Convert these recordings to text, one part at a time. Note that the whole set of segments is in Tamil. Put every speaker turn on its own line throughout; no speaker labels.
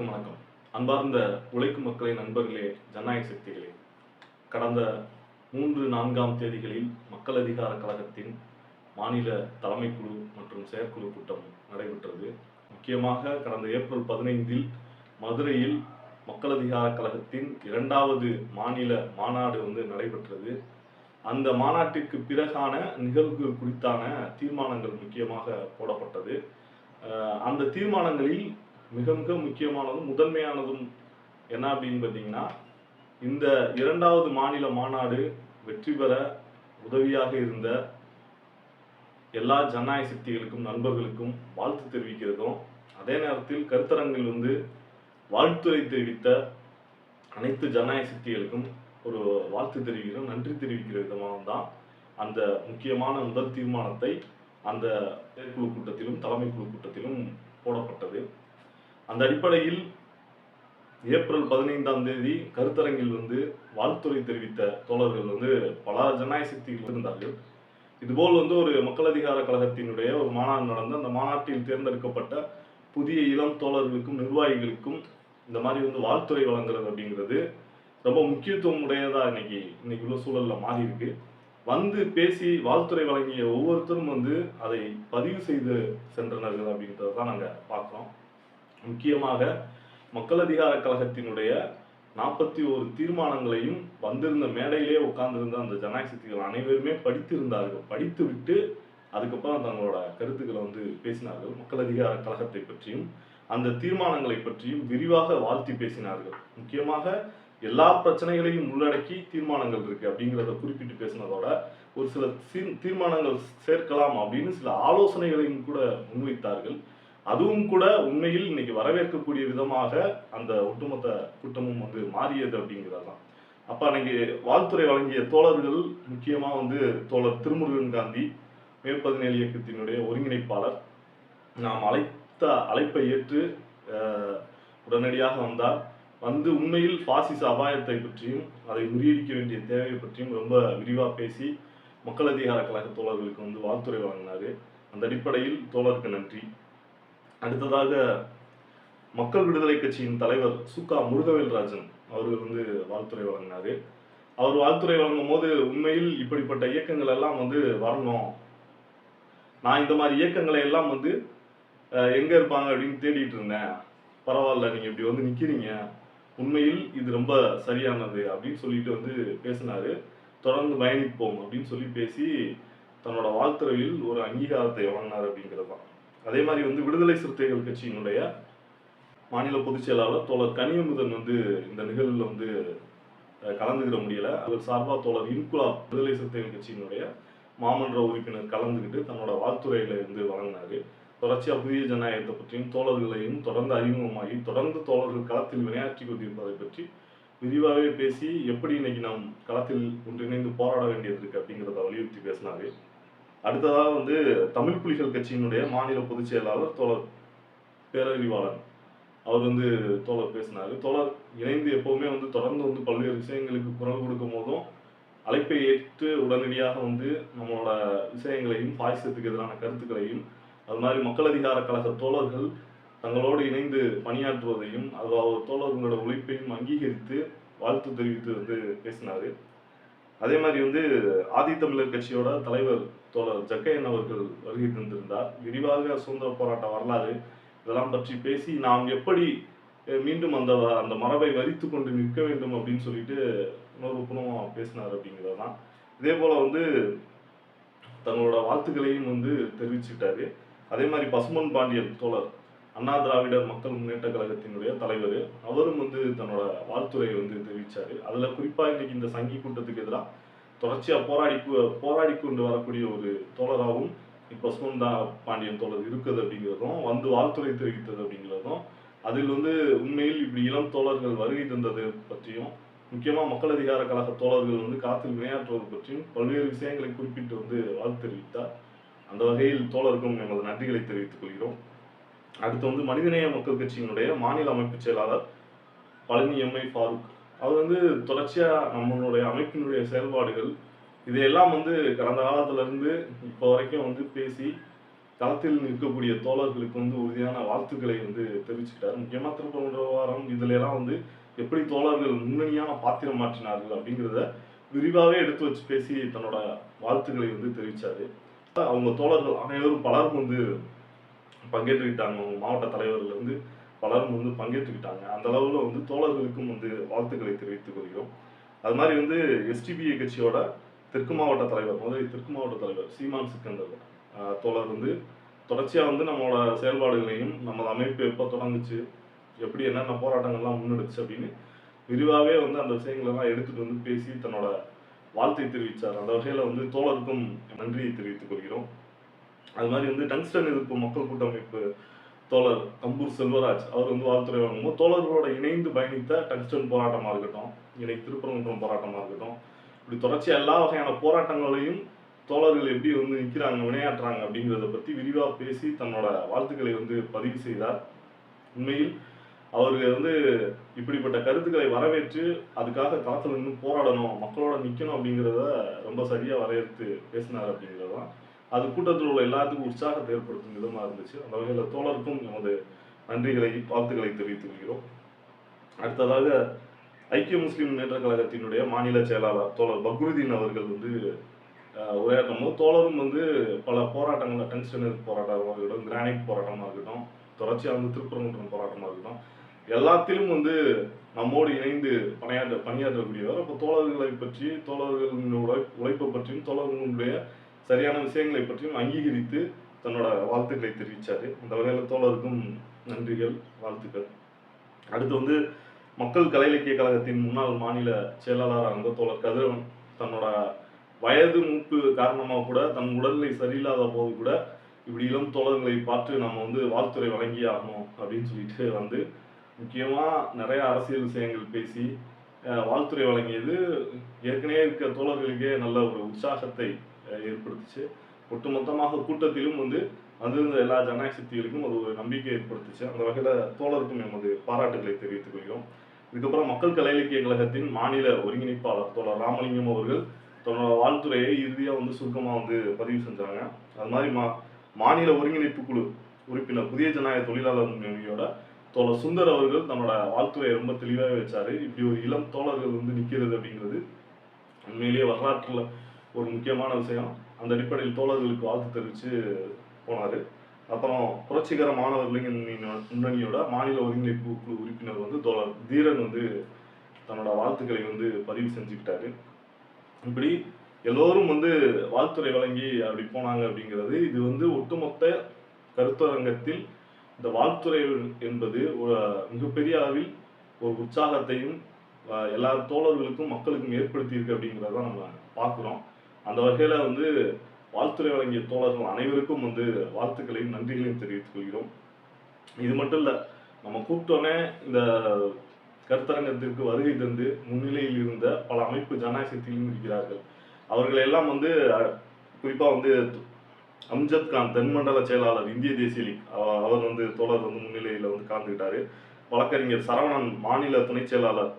அனைவருக்கும் வணக்கம். அன்பார்ந்த உழைக்கும் மக்களின் நண்பர்களே ஜனநாயக சக்திகளே கடந்த மூன்று நான்காம் தேதிகளில் மக்கள் அதிகார கழகத்தின் மாநில தலைமைக்குழு மற்றும் செயற்குழு கூட்டம் நடைபெற்றது. முக்கியமாக கடந்த ஏப்ரல் பதினைந்தில் மதுரையில் மக்கள் அதிகார கழகத்தின் இரண்டாவது மாநில மாநாடு வந்து நடைபெற்றது. அந்த மாநாட்டிற்கு பிறகான நிகழ்வுகள் குறித்தான தீர்மானங்கள் முக்கியமாக போடப்பட்டது. அந்த தீர்மானங்களில் மிக மிக முக்கியமானதும் முதன்மையானதும் என்ன அப்படின்னு பார்த்தீங்கன்னா இந்த இரண்டாவது மாநில மாநாடு வெற்றி பெற உதவியாக இருந்த எல்லா ஜனநாயக சக்திகளுக்கும் நண்பர்களுக்கும் வாழ்த்து தெரிவிக்கிறதும் அதே நேரத்தில் கருத்தரங்கில் வந்து வாழ்த்துறை தெரிவித்த அனைத்து ஜனநாயக சக்திகளுக்கும் ஒரு வாழ்த்து தெரிவிக்கிறோம் நன்றி தெரிவிக்கிற விதமாக தான் அந்த முக்கியமான முதல் தீர்மானத்தை அந்த செயற்குழு கூட்டத்திலும் தலைமை குழு கூட்டத்திலும் போடப்பட்டது. அந்த அடிப்படையில் ஏப்ரல் பதினைந்தாம் தேதி கருத்தரங்கில் வந்து வாழ்த்துறை தெரிவித்த தோழர்கள் வந்து பல ஜனநாயக சக்திகள் இருந்தார்கள் இதுபோல் வந்து ஒரு மக்கள் அதிகார கழகத்தினுடைய ஒரு மாநாடு நடந்து அந்த மாநாட்டில் தேர்ந்தெடுக்கப்பட்ட புதிய இளம் தோழர்களுக்கும் நிர்வாகிகளுக்கும் இந்த மாதிரி வந்து வாழ்த்துறை வழங்குறது அப்படிங்கிறது ரொம்ப முக்கியத்துவம் உடையதா இன்னைக்கு இன்னைக்கு உள்ள சூழல்ல மாறி இருக்கு வந்து பேசி வாழ்த்துறை வழங்கிய ஒவ்வொருத்தரும் வந்து அதை பதிவு செய்து சென்றனர்கள் அப்படின்றத தான் நாங்கள் பார்க்குறோம். முக்கியமாக மக்கள் அதிகார கழகத்தினுடைய நாற்பத்தி ஒரு தீர்மானங்களையும் வந்திருந்த மேடையிலே உட்கார்ந்திருந்த அந்த ஜனநாயக சக்திகள் அனைவருமே படித்திருந்தார்கள். படித்து விட்டு அதுக்கப்புறம் தங்களோட கருத்துக்களை வந்து பேசினார்கள். மக்கள் அதிகார கழகத்தை பற்றியும் அந்த தீர்மானங்களை பற்றியும் விரிவாக வாழ்த்தி பேசினார்கள். முக்கியமாக எல்லா பிரச்சனைகளையும் உள்ளடக்கி தீர்மானங்கள் இருக்கு அப்படிங்கிறத குறிப்பிட்டு பேசினதோட ஒரு சில தீர்மானங்கள் சேர்க்கலாம் அப்படின்னு சில ஆலோசனைகளையும் கூட முன்வைத்தார்கள். அதுவும் கூட உண்மையில் இன்னைக்கு வரவேற்கக்கூடிய விதமாக அந்த ஒட்டுமொத்த கூட்டமும் வந்து மாறியது அப்படிங்கிறது தான். அப்ப அன்னைக்கு வாழ்த்துறை வழங்கிய தோழர்கள் முக்கியமா வந்து தோழர் திருமுருகன் காந்தி மேற்பதினேழு இயக்கத்தினுடைய ஒருங்கிணைப்பாளர். நாம் அழைத்த அழைப்பை ஏற்று உடனடியாக வந்தார். வந்து உண்மையில் பாசிச அபாயத்தை பற்றியும் அதை முறியடிக்க வேண்டிய தேவையை பற்றியும் ரொம்ப விரிவாக பேசி மக்கள் அதிகார கழக தோழர்களுக்கு வந்து வாழ்த்துறை வழங்கினாரு. அந்த அடிப்படையில் தோழருக்கு நன்றி. அடுத்ததாக மக்கள் விடுதலை கட்சியின் தலைவர் சுகா முருகவேல்ராஜன் அவர்கள் வந்து வாழ்த்துறை வழங்கினார். அவர் வாழ்த்துறை வழங்கும் போது உண்மையில் இப்படிப்பட்ட இயக்கங்கள் எல்லாம் வந்து வரணும். நான் இந்த மாதிரி இயக்கங்களை எல்லாம் வந்து எங்கே இருப்பாங்க அப்படின்னு தேடிட்டு இருந்தேன். பரவாயில்ல நீங்கள் இப்படி வந்து நிற்கிறீங்க உண்மையில் இது ரொம்ப சரியானது அப்படின்னு சொல்லிட்டு வந்து பேசினார். தொடர்ந்து பயணிப்போம் அப்படின்னு சொல்லி பேசி தன்னோட வாழ்த்துறையில் ஒரு அங்கீகாரத்தை வழங்கினார் அப்படிங்கிறது தான் அதே மாதிரி வந்து விடுதலை சிறுத்தைகள் கட்சியினுடைய மாநில பொதுச் செயலாளர் தோழர் கனியமுதன் வந்து இந்த நிகழ்வில் வந்து கலந்துக்கிட முடியல. அவர் சார்பா தோழர் இன்குலாப் விடுதலை சிறுத்தைகள் கட்சியினுடைய மாமன்ற உறுப்பினர் கலந்துக்கிட்டு தன்னோட வாழ்த்துறையில வந்து வழங்கினாரு. தொடர்ச்சியாக புதிய ஜனநாயகத்தை பற்றியும் தோழர்களையும் தொடர்ந்து அறிமுகமாகி தொடர்ந்து தோழர்கள் களத்தில் விளையாற்றி கொண்டிருப்பதை பற்றி விரிவாகவே பேசி எப்படி இன்னைக்கு நாம் களத்தில் ஒன்றிணைந்து போராட வேண்டியது இருக்கு அப்படிங்கிறத வலியுறுத்தி பேசினாரு. அடுத்ததாக வந்து தமிழ் புலிகள் கட்சியினுடைய மாநில பொதுச் செயலாளர் தோழர் பேரறிவாளன் அவர் வந்து தோழர் பேசினார். தோழர் இணைந்து எப்போவுமே வந்து தொடர்ந்து வந்து பல்வேறு விஷயங்களுக்கு குரல் கொடுக்கும் போதும் அழைப்பை ஏற்று உடனடியாக வந்து நம்மளோட விஷயங்களையும் பாயசத்துக்கு எதிரான கருத்துக்களையும் அது மாதிரி மக்கள் அதிகார கழக தோழர்கள் தங்களோடு இணைந்து பணியாற்றுவதையும் அது அவர் தோழர்களோட உழைப்பையும் அங்கீகரித்து வாழ்த்து தெரிவித்து வந்து பேசினார். அதே மாதிரி வந்து ஆதித்தமிழர் கட்சியோட தலைவர் தோழர் ஜக்கையன் அவர்கள் வருகை தந்திருந்தார். விரிவாக சுதந்திர போராட்ட வரலாறு இதெல்லாம் பற்றி பேசி நாம் எப்படி மீண்டும் அந்த அந்த மரபை வரித்து கொண்டு நிற்க வேண்டும் அப்படின்னு சொல்லிட்டு உணர்வுபூர்வமாக பேசினார் அப்படிங்கிறது தான். இதே போல வந்து தங்களோட வாழ்த்துக்களையும் வந்து தெரிவிச்சுட்டாரு அதே மாதிரி பசுமன் பாண்டியன் தோழர் அண்ணா திராவிடர் மக்கள் முன்னேற்ற கழகத்தினுடைய தலைவர். அவரும் வந்து தன்னோட வாழ்த்துறையை வந்து தெரிவித்தார் அதில் குறிப்பாக இன்றைக்கி இந்த சங்கி கூட்டத்துக்கு எதிராக தொடர்ச்சியாக போராடி போராடி கொண்டு வரக்கூடிய ஒரு தோழராகவும் இப்போ சுமந்தா தா பாண்டியன் தோழர் இருக்குது அப்படிங்கிறதும் வந்து வாழ்த்துறை தெரிவித்தது அப்படிங்கிறதும் அதில் வந்து உண்மையில் இப்படி இளம் தோழர்கள் வருகை தந்தது பற்றியும் முக்கியமாக மக்கள் அதிகார கழக தோழர்கள் வந்து காத்தில் விளையாற்றுவது பற்றியும் பல்வேறு விஷயங்களை குறிப்பிட்டு வந்து வாழ்த்து தெரிவித்தார். அந்த வகையில் தோழருக்கும் எமது நன்றிகளை தெரிவித்துக் கொள்கிறோம். அடுத்து வந்து மனிதநேய மக்கள் கட்சியினுடைய மாநில அமைப்பு செயலாளர் பழனி எம்ஐ ஃபாரூக். அவர் வந்து தொடர்ச்சியாக நம்மளுடைய அமைப்பினுடைய செயல்பாடுகள் இதையெல்லாம் வந்து கடந்த காலத்திலிருந்து இப்போ வரைக்கும் வந்து பேசி களத்தில் நிற்கக்கூடிய தோழர்களுக்கு வந்து உறுதியான வாழ்த்துக்களை வந்து தெரிவிச்சுக்கிட்டார். முக்கியமாக திருப்பரங்குன்ற வாரம் இதுல எல்லாம் வந்து எப்படி தோழர்கள் முன்னணியான பாத்திரம் மாற்றினார்கள் அப்படிங்கிறத விரிவாகவே எடுத்து வச்சு பேசி தன்னோட வாழ்த்துக்களை வந்து தெரிவித்தார் அவங்க தோழர்கள் அனைவரும் பலரும் வந்து பங்கேற்றுக்கிட்டாங்க. அவங்க மாவட்ட தலைவர்கள் வந்து பலரும் வந்து பங்கேற்றுக்கிட்டாங்க. அந்த அளவில் வந்து தோழர்களுக்கும் வந்து வாழ்த்துக்களை தெரிவித்துக் கொள்கிறோம். அது மாதிரி வந்து எஸ்டிபிஐ கட்சியோட தெற்கு மாவட்ட தலைவர் முதலில் தெற்கு மாவட்ட தலைவர் சீமான் சிக்கந்தர் தோழர் வந்து தொடர்ச்சியாக வந்து நம்மளோட செயல்பாடுகளையும் நமது அமைப்பு எப்போ தொடங்குச்சு எப்படி என்னென்ன போராட்டங்கள்லாம் முன்னெடுச்சு அப்படின்னு விரிவாகவே வந்து அந்த விஷயங்களெல்லாம் எடுத்துட்டு வந்து பேசி தன்னோட வாழ்த்தை தெரிவித்தார் அந்த வகையில் வந்து தோழருக்கும் நன்றியை தெரிவித்துக் கொள்கிறோம். அது மாதிரி வந்து டங்ஸ்டன் எதிர்ப்பு மக்கள் கூட்டமைப்பு தோழர் கம்பூர் செல்வராஜ் அவர் வந்து வாழ்த்துறை வழங்கும்போது தோழர்களோட இணைந்து பயணித்த டங்ஸ்டன் போராட்டமாக இருக்கட்டும் இணை திருப்பரங்குன்றம் போராட்டமாக இருக்கட்டும் இப்படி தொடர்ச்சியாக எல்லா வகையான போராட்டங்களையும் தோழர்கள் எப்படி வந்து நிற்கிறாங்க வினையாற்றுறாங்க அப்படிங்கிறத பற்றி விரிவாக பேசி தன்னோட வாழ்த்துக்களை வந்து பதிவு செய்தார். உண்மையில் அவர்கள் வந்து இப்படிப்பட்ட கருத்துக்களை வரவேற்று அதுக்காக களத்தில் நின்று போராடணும் மக்களோட நிற்கணும் அப்படிங்கிறத ரொம்ப சரியாக வரையறுத்து பேசினார் அப்படிங்கிறது தான் அது கூட்டத்தில் உள்ள எல்லாத்துக்கும் உற்சாகத்தை ஏற்படுத்தும் விதமாக இருந்துச்சு. அந்த வகையில் தோழருக்கும் நமது நன்றிகளை வாழ்த்துக்களை தெரிவித்துக் கொள்கிறோம். அடுத்ததாக ஐக்கிய முஸ்லீம் முன்னேற்ற கழகத்தினுடைய மாநில செயலாளர் தோழர் பக்ருதீன் அவர்கள் வந்து உரையாற்றும் போது தோழரும் வந்து பல போராட்டங்கள் டங்ஸ்டன் போராட்டமாக இருக்கட்டும் கிரானைட் போராட்டமாக இருக்கட்டும் தொடர்ச்சியாக வந்து திருப்பரங்குன்றம் போராட்டமாக இருக்கட்டும் எல்லாத்திலும் வந்து நம்மோடு இணைந்து பணியாற்ற பணியாற்றக்கூடியவர். அப்போ தோழர்களை பற்றி தோழர்களின் உழை உழைப்பை பற்றியும் தோழர்களுடைய சரியான விஷயங்களை பற்றியும் அங்கீகரித்து தன்னோட வாழ்த்துக்களை தெரிவித்தார் அந்த வகையில் தோழருக்கும் நன்றிகள் வாழ்த்துக்கள். அடுத்து வந்து மக்கள் கலை இலக்கிய கழகத்தின் முன்னாள் மாநில செயலாளராக இருந்த தோழர் கதிரவன். தன்னோட வயது மூப்பு காரணமாக கூட தன் உடல்நிலை சரியில்லாத போது கூட இப்படி இளம் தோழர்களை பார்த்து நம்ம வந்து வாழ்த்துறை வழங்கி ஆகணும் அப்படின்னு சொல்லிட்டு வந்து முக்கியமாக நிறைய அரசியல் விஷயங்கள் பேசி வாழ்த்துறை வழங்கியது. ஏற்கனவே இருக்க தோழர்களுக்கே நல்ல ஒரு உற்சாகத்தை ஏற்படுத்துச்சு. ஒட்டுமொத்தமாக கூட்டத்திலும் வந்து வந்திருந்த எல்லா ஜனநாயக சக்திகளுக்கும் அது ஒரு நம்பிக்கை ஏற்படுத்துச்சு. அந்த வகையில் தோழருக்கும் எமது பாராட்டுகளை தெரிவித்துக் கொள்கிறோம். இதுக்கப்புறம் மக்கள் கலை இலக்கிய கழகத்தின் மாநில ஒருங்கிணைப்பாளர் தோழர் ராமலிங்கம் அவர்கள் தன்னோட வாழ்த்துறையை இறுதியாக வந்து சுருக்கமாக வந்து பதிவு செஞ்சாங்க. அது மாதிரி மா மாநில ஒருங்கிணைப்பு குழு உறுப்பினர் புதிய ஜனநாயக தொழிலாளர் முன்னணியோட தோழர் சுந்தர் அவர்கள் தன்னோட வாழ்த்துறையை ரொம்ப தெளிவாக வச்சாரு. இப்படி ஒரு இளம் தோழர்கள் வந்து நிற்கிறது அப்படிங்கிறது உண்மையிலேயே வரலாற்றில் ஒரு முக்கியமான விஷயம். அந்த அடிப்படையில் தோழர்களுக்கு வாழ்த்து தெரிவித்து போனார். அப்புறம் புரட்சிகர மாணவர் இளைஞர் முன்னணியோட மாநில ஒருங்கிணைப்பு குழு உறுப்பினர் வந்து தோழர் தீரன் வந்து தன்னோட வாழ்த்துக்களை வந்து பதிவு செஞ்சுக்கிட்டாரு. இப்படி எல்லோரும் வந்து வாழ்த்துறை வழங்கி அப்படி போனாங்க அப்படிங்கிறது இது வந்து ஒட்டுமொத்த கருத்தரங்கத்தில் இந்த வாழ்த்துறை என்பது ஒரு மிகப்பெரிய அளவில் ஒரு உற்சாகத்தையும் எல்லா தோழர்களுக்கும் மக்களுக்கும் ஏற்படுத்தியிருக்கு அப்படிங்கிறத நம்ம பார்க்குறோம். அந்த வகையில் வந்து வாழ்த்துறை வழங்கிய தோழர்கள் அனைவருக்கும் வந்து வாழ்த்துக்களையும் நன்றிகளையும் தெரிவித்துக் கொள்கிறோம். இது மட்டும் இல்லை நம்ம கூப்பிட்டோன்னே இந்த கருத்தரங்கத்திற்கு வருகை தந்து முன்னிலையில் இருந்த பல அமைப்பு ஜனநாயகத்திலும் இருக்கிறார்கள். அவர்கள் எல்லாம் வந்து குறிப்பாக வந்து அம்ஜத் கான் தென்மண்டல செயலாளர் இந்திய தேசிய லீக் அவர் வந்து தோழர் வந்து முன்னிலையில் வந்து கலந்துக்கிட்டாரு. வழக்கறிஞர் சரவணன் மாநில துணைச் செயலாளர்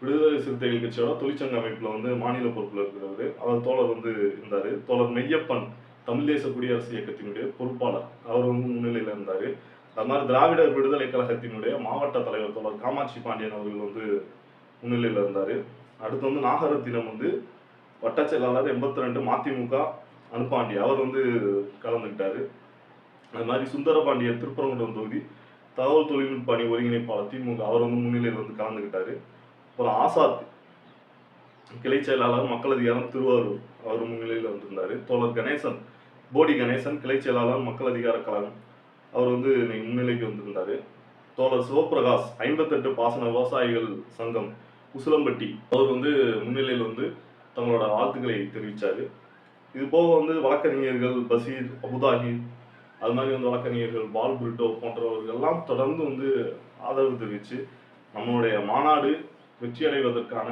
விடுதலை சிறுத்தைகள் கட்சியோட தொழிற்சங்க அமைப்பில் வந்து மாநில பொறுப்பில் இருக்கிறவர். அவர் தோழர் வந்து இருந்தார். தோழர் மெய்யப்பன் தமிழ் தேச குடியரசு இயக்கத்தினுடைய பொறுப்பாளர். அவர் வந்து முன்னிலையில் இருந்தார். அது மாதிரி திராவிடர் விடுதலை கழகத்தினுடைய மாவட்ட தலைவர் தோழர் காமாட்சி பாண்டியன் அவர்கள் வந்து முன்னிலையில் இருந்தார். அடுத்து வந்து நாகரத்தினம் வந்து வட்டச் செயலாளர் எண்பத்தி ரெண்டு மதிமுக அனுப்பாண்டி. அவர் வந்து கலந்துக்கிட்டாரு. அது மாதிரி சுந்தரபாண்டியர் திருப்பரங்குன்றம் தொகுதி தகவல் தொழில்நுட்ப அணி ஒருங்கிணைப்பாளர் திமுக. அவர் வந்து முன்னிலையில் வந்து கலந்துக்கிட்டாரு. ஒரு ஆசாத் கிளை செயலாளர் மக்கள் அதிகாரம் திருவாரூர் அவர் முன்னிலையில் வந்திருந்தார். தோழர் கணேசன் போடி கணேசன் கிளை செயலாளர் மக்கள் அதிகார கழகம். அவர் வந்து இன்னைக்கு முன்னிலைக்கு வந்திருந்தார். தோழர் சிவபிரகாஷ் ஐம்பத்தெட்டு பாசன விவசாயிகள் சங்கம் உசிலம்பட்டி. அவர் வந்து முன்னிலையில் வந்து தங்களோட வாழ்த்துக்களை தெரிவித்தார் இது போக வந்து வழக்கறிஞர்கள் பசீர் அபுதாஹி அது மாதிரி வந்து வழக்கறிஞர்கள் பால் புரிட்டோ போன்றவர்கள் எல்லாம் தொடர்ந்து வந்து ஆதரவு தெரிவித்து நம்மளுடைய மாநாடு வெற்றி அடைவதற்கான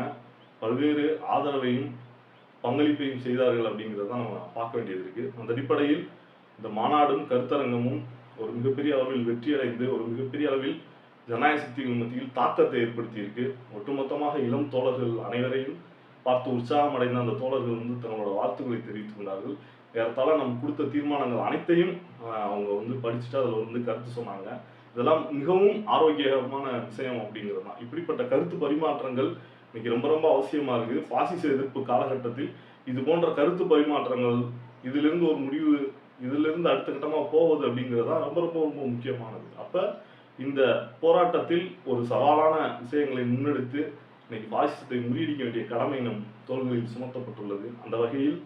பல்வேறு ஆதரவையும் பங்களிப்பையும் செய்தார்கள் அப்படிங்கிறத நம்ம பார்க்க வேண்டியது இருக்கு. அந்த அடிப்படையில் இந்த மாநாடும் கருத்தரங்கமும் ஒரு மிகப்பெரிய அளவில் வெற்றியடைந்து ஒரு மிகப்பெரிய அளவில் ஜனநாயக சக்திகள் மத்தியில் தாக்கத்தை ஏற்படுத்தியிருக்கு. ஒட்டுமொத்தமாக இளம் தோழர்கள் அனைவரையும் பார்த்து உற்சாகம் அடைந்த அந்த தோழர்கள் வந்து தங்களோட வாழ்த்துக்களை தெரிவித்துக் கொண்டார்கள். ஏறத்தாழ நம்ம கொடுத்த தீர்மானங்கள் அனைத்தையும் அவங்க வந்து படிச்சுட்டு அதில் வந்து கருத்து சொன்னாங்க. இதெல்லாம் மிகவும் ஆரோக்கியமான விஷயம் அப்படிங்கிறது தான். இப்படிப்பட்ட கருத்து பரிமாற்றங்கள் இன்னைக்கு ரொம்ப ரொம்ப அவசியமாக இருக்குது. பாசிச எதிர்ப்பு காலகட்டத்தில் இது போன்ற கருத்து பரிமாற்றங்கள் இதிலிருந்து ஒரு முடிவு இதிலிருந்து அடுத்த கட்டமாக போவது அப்படிங்கிறது தான் ரொம்ப ரொம்ப ரொம்ப முக்கியமானது. அப்போ இந்த போராட்டத்தில் ஒரு சவாலான விஷயங்களை முன்னெடுத்து இன்னைக்கு பாசிசத்தை முறியடிக்க வேண்டிய கடமை நம் தோள்களில் சுமத்தப்பட்டுள்ளது. அந்த வகையில்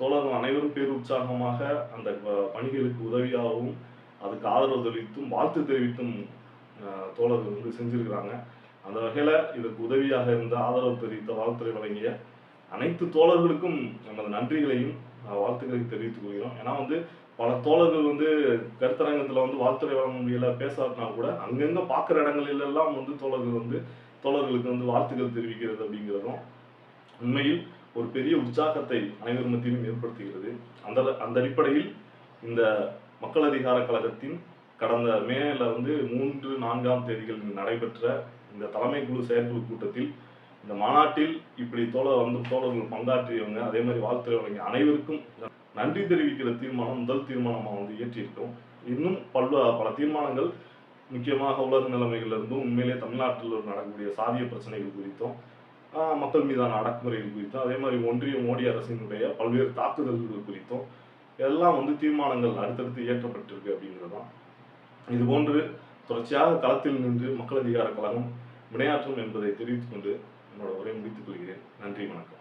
தோழர்கள் அனைவரும் பேர் உற்சாகமாக அந்த பணிகளுக்கு உதவியாகவும் அதுக்கு ஆதரவு தெரிவித்தும் வாழ்த்து தெரிவித்தும் தோழர்கள் வந்து செஞ்சுருக்கிறாங்க. அந்த வகையில் இதற்கு உதவியாக இருந்த ஆதரவு தெரிவித்த வாழ்த்துறை வழங்கிய அனைத்து தோழர்களுக்கும் நமது நன்றிகளையும் வாழ்த்துக்களையும் தெரிவித்துக் கொள்கிறோம். ஏன்னா வந்து பல தோழர்கள் வந்து கருத்தரங்கத்தில் வந்து வாழ்த்துறை வழங்க முடியல பேசாட்டினா கூட அங்கங்கே பார்க்குற இடங்களிலெல்லாம் வந்து தோழர்கள் வந்து தோழர்களுக்கு வந்து வாழ்த்துக்கள் தெரிவிக்கிறது அப்படிங்கிறதும் உண்மையில் ஒரு பெரிய உற்சாகத்தை அனைவர் மத்தியிலும் ஏற்படுத்துகிறது. அந்த அந்த அடிப்படையில் இந்த மக்கள் அதிகார கழகத்தின் கடந்த மேல வந்து மூன்று நான்காம் தேதிகள் நடைபெற்ற இந்த தலைமை குழு செயற்குழு கூட்டத்தில் இந்த மாநாட்டில் இப்படி தோழர் வந்து தோழர்கள் பங்காற்றியவங்க அதே மாதிரி வாழ்த்துறை அனைவருக்கும் நன்றி தெரிவிக்கிற தீர்மானம் முதல் தீர்மானமாக வந்து இயற்றியிருக்கோம் இன்னும் பல்வ பல தீர்மானங்கள் முக்கியமாக உலக நிலைமைகள்ல இருந்தும் உண்மையிலே தமிழ்நாட்டில் நடக்கக்கூடிய சாதிய பிரச்சனைகள் குறித்தும் மக்கள் மீதான அடக்குமுறைகள் குறித்தும் அதே மாதிரி ஒன்றிய மோடி அரசினுடைய பல்வேறு தாக்குதல்கள் குறித்தும் எல்லாம் வந்து தீர்மானங்கள் அடுத்தடுத்து இயற்றப்பட்டிருக்கு அப்படிங்கிறது தான் இது போன்று தொடர்ச்சியாக களத்தில் நின்று மக்கள் அதிகார கழகம் வினையாற்றும் என்பதை தெரிவித்துக் கொண்டு என்னோட உரையை முடித்துக் கொள்கிறேன். நன்றி வணக்கம்.